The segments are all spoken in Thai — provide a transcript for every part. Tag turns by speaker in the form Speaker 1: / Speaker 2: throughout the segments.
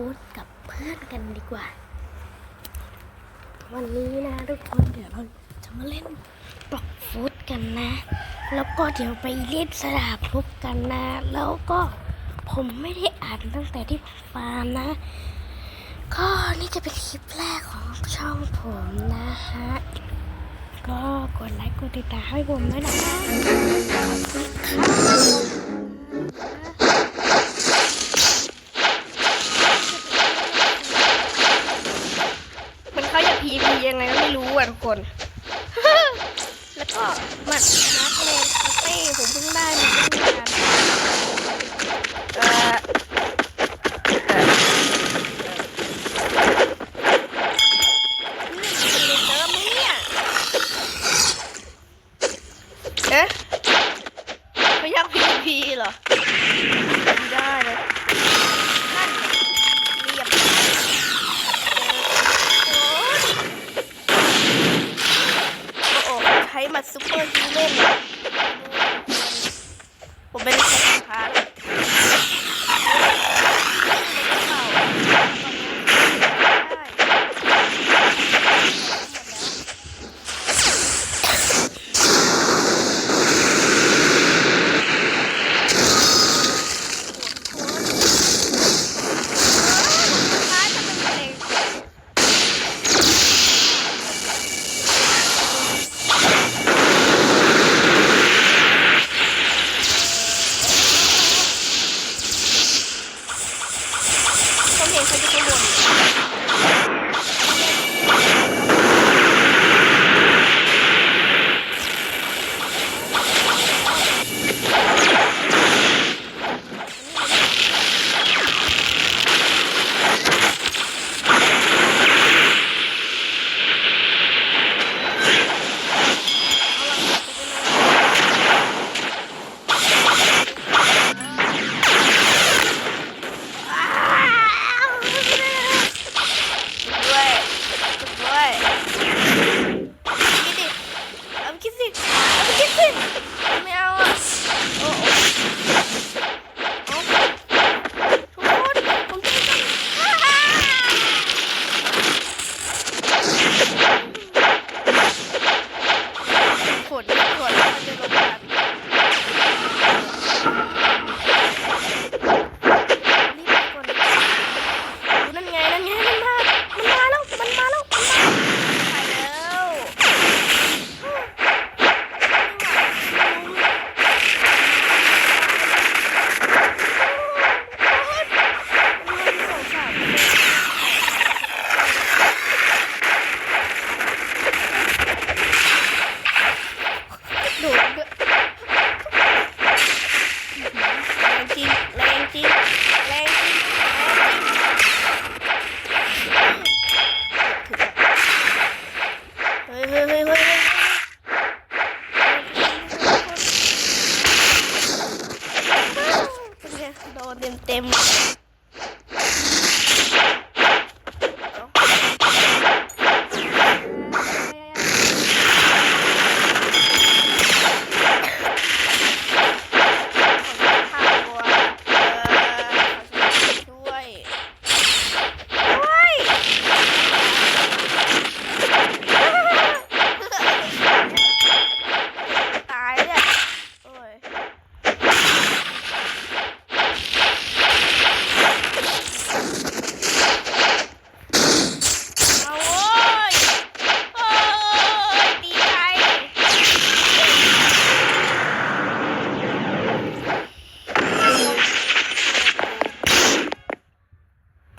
Speaker 1: ฟูดกับเพื่อนกันดีกว่า วันนี้นะทุกคนเดี๋ยวเราจะมาเล่นบล็อกฟูดกันนะ แล้วก็เดี๋ยวไปเล่นสลาพลุกกันนะ แล้วก็ผมไม่ได้อ่านตั้งแต่ที่ผมฟาร์มนะ ก็นี่จะเป็นคลิปแรกของช่องผมนะฮะก็กดไลค์กดติดตามให้ผมด้วยนะคะขอบคุณค่ะ มันเขาอยากพีพียังไงก็ไม่ รู้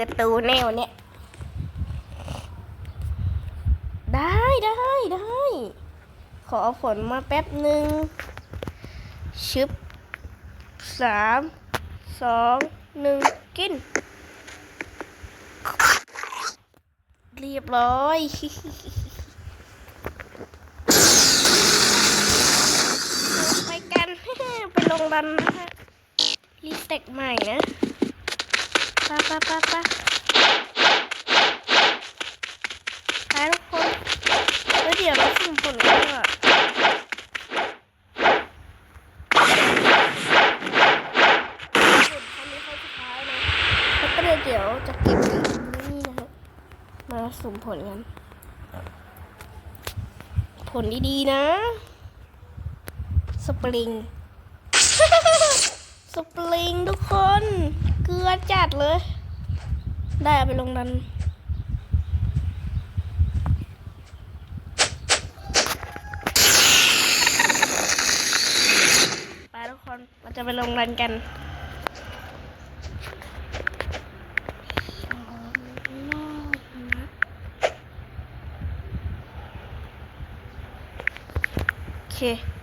Speaker 1: อตูแนวเนี่ย ได้ได้ได้ ขอฝนมาแป๊บหนึ่งชึบสามสองหนึ่งกิน เรียบร้อยไปกัน ไปลงรันนะฮะรีเต็กใหม่นะ ปไปไปไปไปทุกคนแล้วเดี๋ยวเราสุ่มผลกันอะเดี๋ยวจะเก็บนี่นะฮะมาสุ่มผลกันผลดีๆนะ สปริง สปริงทุกคน รัจัดเลย ได้ไปลงนั้นไปทุกคนเราจะไปลงรันกันโอเค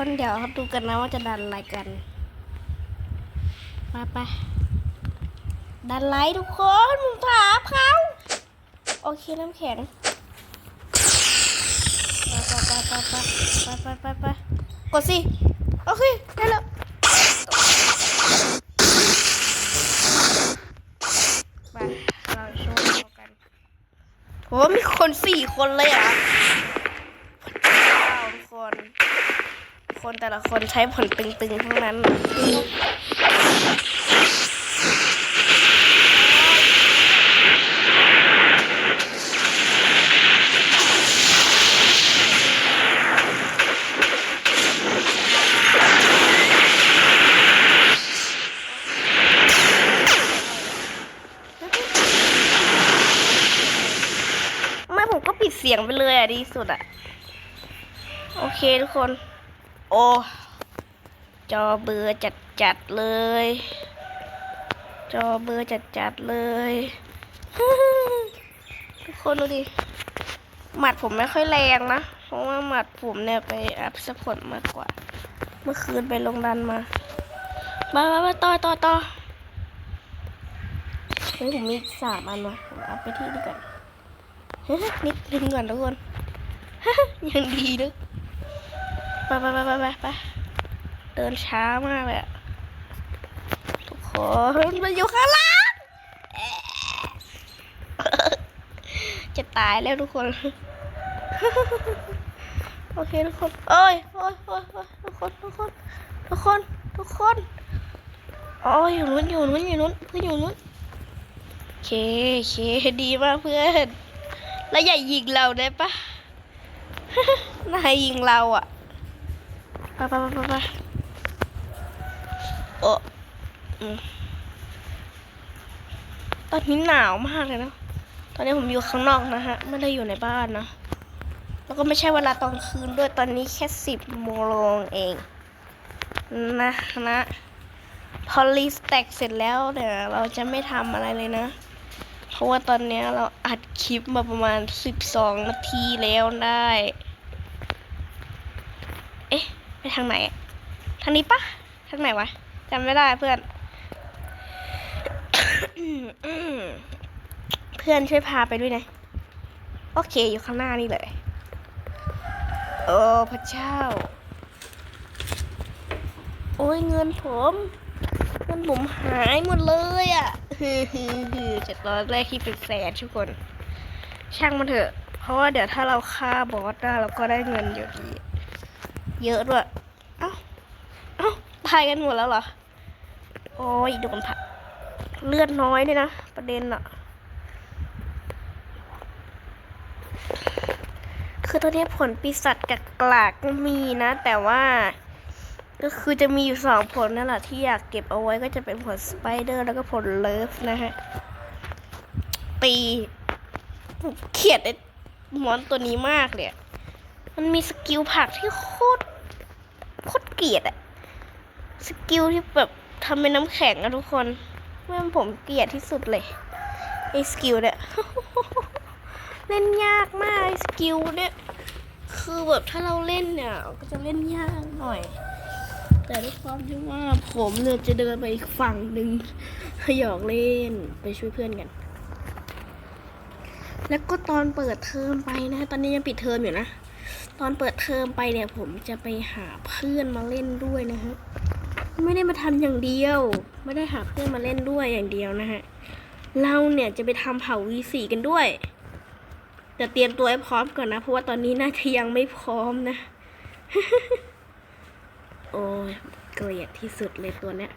Speaker 1: คนเดี๋ยวเขาดูกันนะว่าจะดันอะไรกัน มาไปดันไลท์ทุกคนมึงถามเขาโอเคน้ำแข็งไปไปไปไปไปไปไปกดสิโอเคได้แล้วไปเราโชว์กันโหมีคนสี่คนเลยอะ คนแต่ละคนใช้ผลตึงๆทั้งนั้นไม่ผมก็ปิดเสียงไปเลยอะดีสุดอะ โอเคทุกคน อ้จอเบอร์จัดจัดๆเลย จอเบอร์จัดจัดๆเลยทุกคนดูดิหมัดผมไม่ค่อยแรงนะ เพราะว่าหมัดผมเนี่ยไปอัพสปอร์ตมากกว่า เมื่อคืนไปลงดันมา มามามาต่อต่อต่อเฮ้ยผมมีสามอันวะผมอัพไปที่นี่ก่อนเฮ้ยนิดนึงก่อนทุกคนยังดีนึกไป ไปไปไปไปไปเดินช้ามากเลยทุกคนมันอยู่ข้างล่างจะตายแล้วทุกคน โอเคทุกคนเอ้ยโอ้ยโอ้ยโอ้ยทุกคนทุกคนทุกคนทุกคนอ๋ออยู่นู้นอยู่นู้นอยู่นู้นเพื่อนอยู่นู้นโอเคโอเคดีมากเพื่อนแล้วอย่ายิงเราได้ปะนายยิงเราอะ ไปไปไปไปไปโอ้อืมตอนนี้หนาวมากเลยนะ ตอนนี้ผมอยู่ข้างนอกนะฮะ ไม่ได้อยู่ในบ้านนะ แล้วก็ไม่ใช่เวลาตอนคืนด้วย ตอนนี้แค่สิบโมงเอง นะนะพอรีสแต็กเสร็จแล้วเนี่ยเราจะไม่ทำอะไรเลยนะ เพราะว่าตอนนี้เราอัดคลิปมาประมาณ 12 นาทีแล้วได้ ทางไหน ทางนี้ปะทางไหนวะจำไม่ได้เพื่อน เพื่อนช่วยพาไปด้วยนะ โอเคอยู่ข้างหน้านี่เลย โอ้พระเจ้า โอ้ยเงินผมเงินผมหายหมดเลยอะ่ะจากตอนแรกที่เป็นแสนทุกคน ช่างมันเถอะ เพราะว่าเดี๋ยวถ้าเราฆ่าบอสได้เราก็ได้เงินอยู่ดี เยอะด้วย เอ้า เอ้าตายกันหมดแล้วเหรอ โอ้ยโดนผักเลือดน้อยด้วยนะ ประเด็นอะคือตอนนี้ผลปีศาจกากลากมีนะ แต่ว่า ก็คือจะมีอยู่สองผลนั่นแหละที่อยากเก็บเอาไว้ก็จะเป็นผลสไปเดอร์แล้วก็ผลเลิฟนะฮะ ตีเกลียดไอ้มอนตัวนี้มากเลย มันมีสกิลผักที่โคตรโคตรเกลียดอะสกิลที่แบบทำเป็นน้ำแข็งอะทุกคนแม่ผมเกลียดที่สุดเลยไอ้สกิลเนี่ยเล่นยากมากไอ้สกิลเนี่ยคือแบบถ้าเราเล่นเนี่ยก็จะเล่นยากหน่อย แต่ด้วยความที่ว่าผมเนี่ยจะเดินไปอีกฝั่งหนึ่งหยอกเล่นไปช่วยเพื่อนกัน แล้วก็ตอนเปิดเทอมไปนะ ตอนนี้ยังปิดเทอมอยู่นะ ตอนเปิดเทอมไปเนี่ยผมจะไปหาเพื่อนมาเล่นด้วยนะฮะ ไม่ได้มาทำอย่างเดียว ไม่ได้หาเพื่อนมาเล่นด้วยอย่างเดียวนะฮะ เราเนี่ยจะไปทำเผา V4 กันด้วย แต่เตรียมตัวให้พร้อมก่อนนะ เพราะว่าตอนนี้น่าจะยังไม่พร้อมนะ โอ้ยเกลียดที่สุดเลยตัวเนี้ย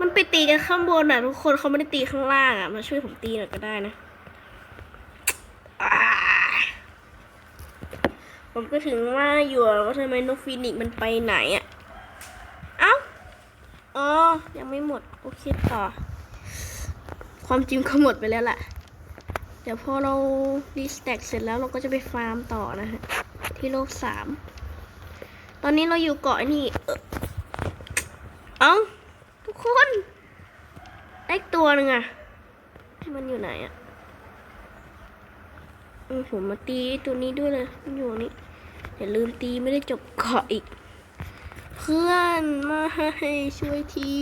Speaker 1: มันไปตีกันข้างบนอะ ทุกคนเขาไม่ได้ตีข้างล่างอะ มาช่วยผมตีหน่อยก็ได้นะ ผมก็ถึงว่าอยู่ว่าทำไมนกฟีนิกมันไปไหนอะ เอ้า อ๋อ ยังไม่หมด โอเคต่อ ความจริงก็หมดไปแล้วแหละเดี๋ยวพอเราดีสแต็กเสร็จแล้วเราก็จะไปฟาร์มต่อนะฮะ ที่โลกสาม ตอนนี้เราอยู่เกาะนี่ เอ้า ทุกคนได้อีกตัวหนึ่งอะมันอยู่ไหนอะอืมผมมาตีตัวนี้ด้วยเลยมันอยู่นี่ อย่าลืมตีไม่ได้จบเกาะอีก เพื่อนมาให้ช่วยที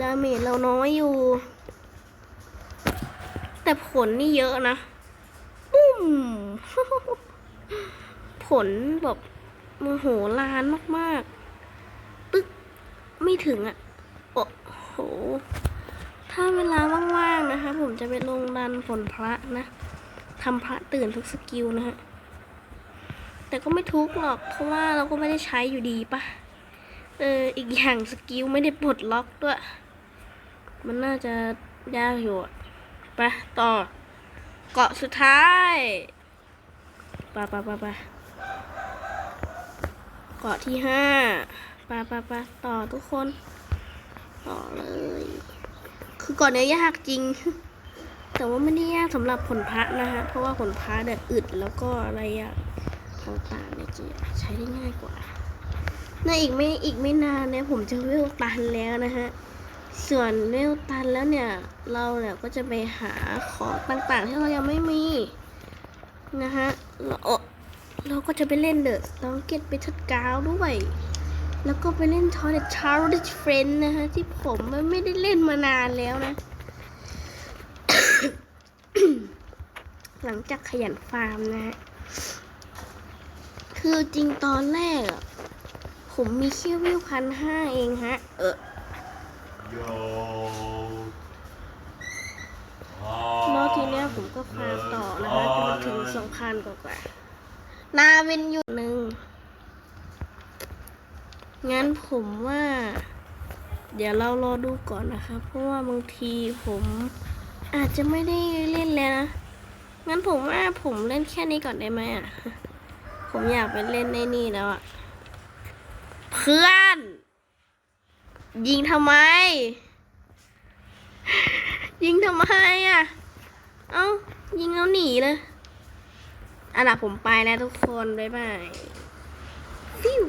Speaker 1: ดาเมจเราน้อยอยู่ แต่ผลนี่เยอะนะ ปุ้ม ผลแบบโมโหลานมากๆ ตึ๊ก ไม่ถึงอะ่ะ โอ้โห ถ้าเวลาว่างๆนะคะ ผมจะไปลงดันผลพระนะทำพระตื่นทุกสกิลนะฮะ แต่ก็ไม่ทุกหรอกเพราะว่าเราก็ไม่ได้ใช้อยู่ดีปะเอออีกอย่างสกิลไม่ได้ปลดล็อกด้วย มันน่าจะยากอยู่อะต่อเกาะสุดท้ายปไปไปไปเกาะที่ห้าปไปไปต่อทุกคน ต่อเลย คือเก่อนเนี้ยยากจริง แต่ว่าไม่ได้ยากสำหรับผลพระนะฮะ เพราะว่าผลพระเนี่ยอึดแล้วก็อะไรอะ ต่างๆเนี่ยจะใช้ได้ง่ายกว่าในอีกไม่อีกไม่นานเนี่ยผมจะเวลตันแล้วนะฮะ ส่วนเวลตันแล้วเนี่ย เราเนี่ยก็จะไปหาของต่างๆ ที่เรายังไม่มีนะฮะเราเราก็จะไปเล่นเดอะลองเก็ตไปทัดกาวด้วย แล้วก็ไปเล่นทอร์เดชาร์ดเฟรนนะฮะ ที่ผมไม่ได้เล่นมานานแล้วนะ หลังจากขยันฟาร์มนะฮะ คือจริงตอนแรกอะผมมีแค่วิวพันห้าเองฮะ เออ
Speaker 2: Yo.
Speaker 1: แล้วทีเนี้ยผมก็ฟาร์มต่อนะคะจนมาถึงสองพันกว่าๆนาเวนอยู่หนึ่ง งั้นผมว่า เดี๋ยวเรารอดูก่อนนะคะ เพราะว่าบางทีผมอาจจะไม่ได้เล่นแล้วนะ งั้นผมว่าผมเล่นแค่นี้ก่อนได้ไหมอะ ผมอยากไปเล่นในนี่แล้วอะเพื่อน ยิงทำไม ยิงทำไมอะเอ้า ยิงแล้วหนีเลยอันดับผมไปแล้วทุกคน บ๊ายบายฟิว